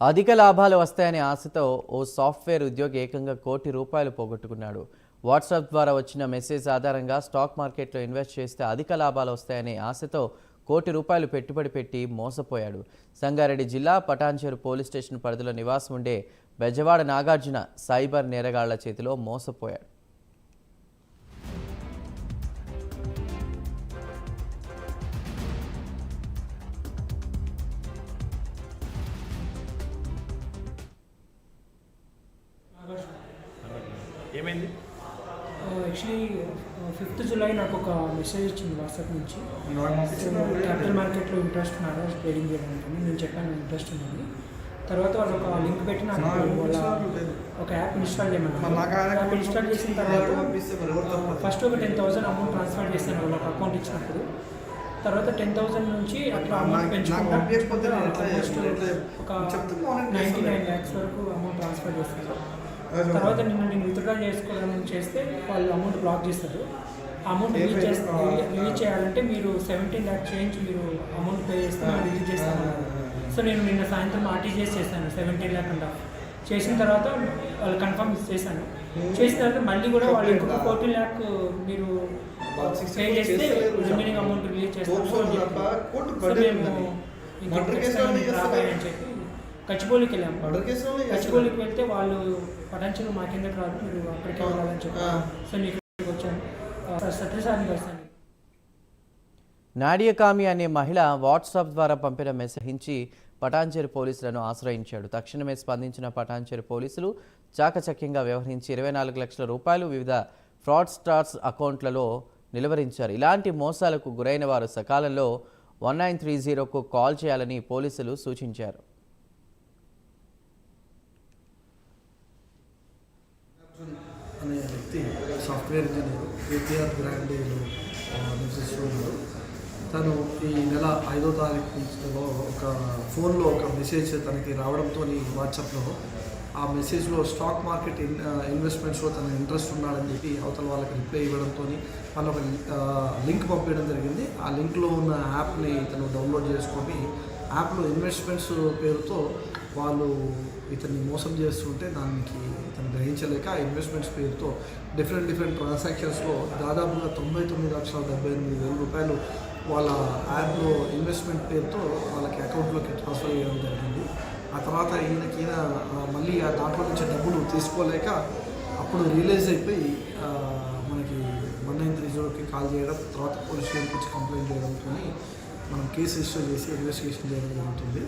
అధిక లాభాలు వస్తాయనే ఆశతో ఓ సాఫ్ట్వేర్ ఉద్యోగి ఏకంగా కోటి రూపాయలు పోగొట్టుకున్నాడు. వాట్సాప్ ద్వారా వచ్చిన మెసేజ్ ఆధారంగా స్టాక్ మార్కెట్లో ఇన్వెస్ట్ చేస్తే అధిక లాభాలు వస్తాయనే ఆశతో కోటి రూపాయలు పెట్టుబడి పెట్టి మోసపోయాడు. సంగారెడ్డి జిల్లా పటాన్చేరు పోలీస్ స్టేషన్ పరిధిలో నివాసం ఉండే బెజవాడ నాగార్జున సైబర్ నేరగాళ్ళ చేతిలో మోసపోయాడు. ఏమైంది? యాక్చువల్లీ ఫిఫ్త్ జూలై నాకు ఒక మెసేజ్ వచ్చింది వాట్సాప్ నుంచి? క్యాపిటల్ మార్కెట్లో ఇంట్రెస్ట్ ఉన్నారా? ట్రేడింగ్ చేయడానికి నేను చెప్పాను ఇంట్రెస్ట్ ఉన్నది. తర్వాత వాళ్ళు ఒక లింక్ పెట్టి నాకు నాకు వాళ్ళ పంపించారు లేదు. ఒక యాప్ ఇన్స్టాల్ నాకు చేయమన్నారు యాప్ ఇన్స్టాల్ చేసిన తర్వాత? ఫస్ట్ ఒక టెన్ థౌసండ్ అమౌంట్ ట్రాన్స్ఫర్ చేశాను వాళ్ళకి అకౌంట్ ఇచ్చినప్పుడు. తర్వాత టెన్ థౌసండ్ నుంచి అట్లా నాకు- అమౌంట్ నాకు పెంచుకుంటా ఒక నైంటీ. నైన్ ల్యాక్స్ వరకు అమౌంట్ ట్రాన్స్ఫర్ చేస్తాను తర్వాత నిన్న నేను విత్డ్రా చేసుకోవడం చేస్తే వాళ్ళు అమౌంట్ బ్లాక్ చేస్తారు. అమౌంట్ రిలీజ్ చేస్తే రిలీజ్ చేయాలంటే మీరు సెవెంటీన్ ల్యాక్ చేంజ్ మీరు అమౌంట్ పే చేస్తే రిలీజ్ చేస్తాము సో నేను నిన్న సాయంత్రం ఆర్టీజీఎస్ చేశాను సెవెంటీన్ ల్యాక్ అంట చేసిన తర్వాత వాళ్ళు కన్ఫర్మ్ చేశాను. చేసిన తర్వాత మళ్ళీ కూడా వాళ్ళు ఇంకొక ఫోర్టీన్ ల్యాక్ మీరు వాళ్ళు 60 పే చేస్తే. రిమైనింగ్ అమౌంట్ రిలీజ్ బడ్జెట్ మేము. ఇంకా చెప్పి కేసులో చేస్తారు. గచ్చిబౌలికి వెళ్తే వాళ్ళు పటాన్చెరు మా కిందకి రాదు మీరు అక్కడికి వెళ్ళాలని చెప్పి. సో నీకు వచ్చాను. సత్యసారిని కలిసాను నాడియకామి అనే మహిళ వాట్సాప్ ద్వారా పంపిన మెసేజ్ పటాన్చేరు పోలీసులను ఆశ్రయించాడు. తక్షణమే స్పందించిన పటాన్చేరు పోలీసులు చాకచక్యంగా వ్యవహరించి ఇరవై నాలుగు లక్షల రూపాయలు వివిధ ఫ్రాడ్ స్టార్స్ అకౌంట్లలో నిలువరించారు. ఇలాంటి మోసాలకు గురైన వారు సకాలంలో వన్ నైన్ త్రీ జీరోకు కాల్ చేయాలని పోలీసులు సూచించారు. అనే వ్యక్తి సాఫ్ట్వేర్ ఇంజనీర్ ఏపీఆర్ బ్రాండేలో నివసిస్తున్నాడు తను ఈ నెల ఐదో తారీఖులో ఒక ఫోన్లో ఒక మెసేజ్ తనకి రావడంతో వాట్సాప్లో ఆ మెసేజ్లో స్టాక్ మార్కెట్ ఇన్ ఇన్వెస్ట్మెంట్స్లో తన ఇంట్రెస్ట్ ఉన్నాడని చెప్పి అవతల వాళ్ళకి రిప్లై ఇవ్వడంతో వాళ్ళు ఒక లింక్ పంపించడం జరిగింది. ఆ లింక్లో ఉన్న యాప్ని తను డౌన్లోడ్ చేసుకొని యాప్లో ఇన్వెస్ట్మెంట్స్ పేరుతో వాళ్ళు ఇతన్ని మోసం చేస్తుంటే దానికి ఇతను గ్రహించలేక ఇన్వెస్ట్మెంట్స్ పేరుతో డిఫరెంట్ డిఫరెంట్ ట్రాన్సాక్షన్స్లో దాదాపుగా తొంభై తొమ్మిది లక్షల డెబ్బై ఎనిమిది వేల రూపాయలు వాళ్ళ యాప్లో ఇన్వెస్ట్మెంట్ పేరుతో వాళ్ళకి అకౌంట్లోకి ట్రాన్స్ఫర్ చేయడం జరిగింది. ఆ తర్వాత ఈయనకి మళ్ళీ ఆ దాంట్లో నుంచి డబ్బులు తీసుకోలేక అప్పుడు రియలైజ్ అయిపోయి మనకి వన్ నైన్ త్రీ జీరోకి కాల్ చేయడం తర్వాత పోలీస్ స్టేషన్కి వచ్చి కంప్లైంట్ చేయడంతో మనం కేసు రిజిస్టర్ చేసి ఇన్వెస్టిగేషన్ చేయడం జరుగుతుంది.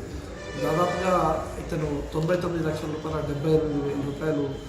దాదాపుగా ఇతను తొంభై తొమ్మిది లక్షల రూపాయల డెబ్బై ఎనిమిది వేల రూపాయలు